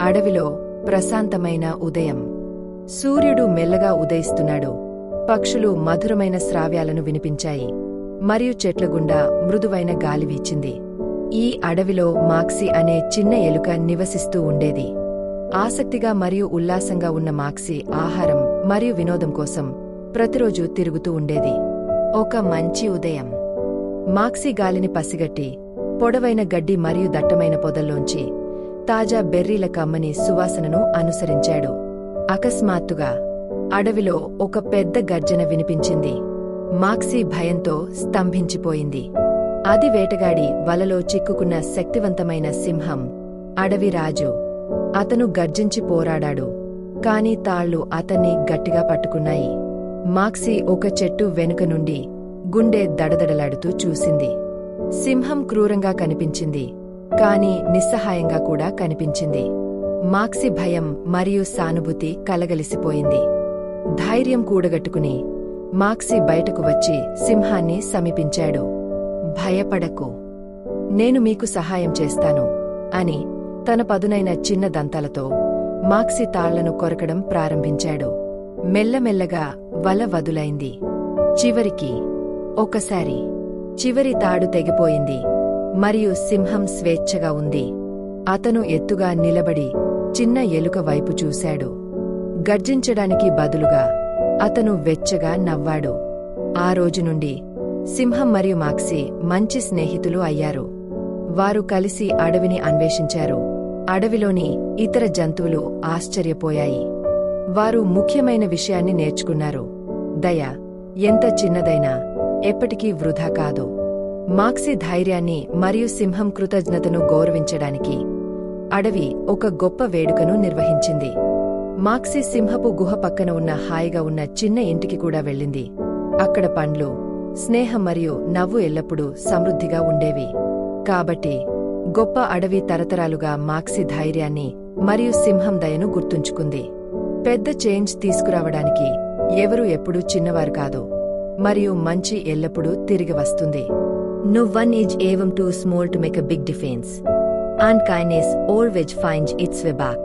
అడవిలో ప్రశాంతమైన ఉదయం. సూర్యుడు మెల్లగా ఉదయిస్తున్నాడు. పక్షులు మధురమైన శ్రావ్యాలను వినిపించాయి. మరియు చెట్ల గుండా మృదువైన గాలి వీచింది. ఈ అడవిలో మాక్సి అనే చిన్న ఎలుక నివసిస్తూ ఉండేది. ఆసక్తిగా మరియు ఉల్లాసంగా ఉన్న మాక్సి ఆహారం మరియు వినోదం కోసం ప్రతిరోజూ తిరుగుతూ ఉండేది. ఒక మంచి ఉదయం. మాక్సి గాలిని పసిగట్టి పొడవైన గడ్డి మరియు దట్టమైన పొదల్లోంచి తాజా బెర్రీల కమ్మని సువాసనను అనుసరించాడు. అకస్మాత్తుగా అడవిలో ఒక పెద్ద గర్జన వినిపించింది. మాక్సీ భయంతో స్తంభించిపోయింది. అది వేటగాడి వలలో చిక్కుకున్న శక్తివంతమైన సింహం అడవి రాజు అతను గర్జించి పోరాడాడు. కాని తాళ్ళు అతన్ని గట్టిగా పట్టుకున్నాయి. మాక్సీ ఒక చెట్టు వెనుక నుండి గుండె దడదడలాడుతూ చూసింది. సింహం క్రూరంగా కనిపించింది. కాని నిస్సహాయంగా కూడా కనిపించింది. మాక్సి భయం మరియు సానుభూతి కలగలిసిపోయింది. ధైర్యం కూడగట్టుకుని మాక్సి బయటకు వచ్చి సింహాన్ని సమీపించాడు. భయపడకు. నేను మీకు సహాయం చేస్తాను అని తన పదునైన చిన్న దంతాలతో మాక్సి తాళ్ళను కొరకడం ప్రారంభించాడు. మెల్లమెల్లగా వల వదులైంది. చివరికి ఒకసారి చివరి తాడు తెగిపోయింది. మరియు సింహం స్వేచ్ఛగా ఉంది. అతను ఎత్తుగా నిలబడి చిన్న ఎలుక వైపు చూశాడు. గర్జించడానికి బదులుగా అతను వెచ్చగా నవ్వాడు. ఆ రోజు నుండి సింహం మరియు మాక్సీ మంచి స్నేహితులు అయ్యారు. వారు కలిసి అడవిని అన్వేషించారు. అడవిలోని ఇతర జంతువులు ఆశ్చర్యపోయాయి. వారు ముఖ్యమైన విషయాన్ని నేర్చుకున్నారు. దయ ఎంత చిన్నదైనా ఎప్పటికీ వృధా కాదు. మాక్సి ధైర్యాన్ని మరియు సింహం కృతజ్ఞతను గౌరవించడానికి అడవి ఒక గొప్ప వేడుకను నిర్వహించింది. మాక్సీ సింహపు గుహ పక్కన ఉన్న హాయిగా ఉన్న చిన్న ఇంటికి కూడా వెళ్ళింది. అక్కడ పండ్లు స్నేహం మరియు నవ్వు ఎల్లప్పుడూ సమృద్ధిగా ఉండేవి. కాబట్టి గొప్ప అడవి తరతరాలుగా మాక్సి ధైర్యాన్ని మరియు సింహం దయను గుర్తుంచుకుంది. పెద్ద చేంజ్ తీసుకురావడానికి ఎవరు ఎప్పుడూ చిన్నవారు కాదు. మరియు మంచి ఎల్లప్పుడూ తిరిగి వస్తుంది. No one is even too small to make a big difference. And kindness always finds its way back.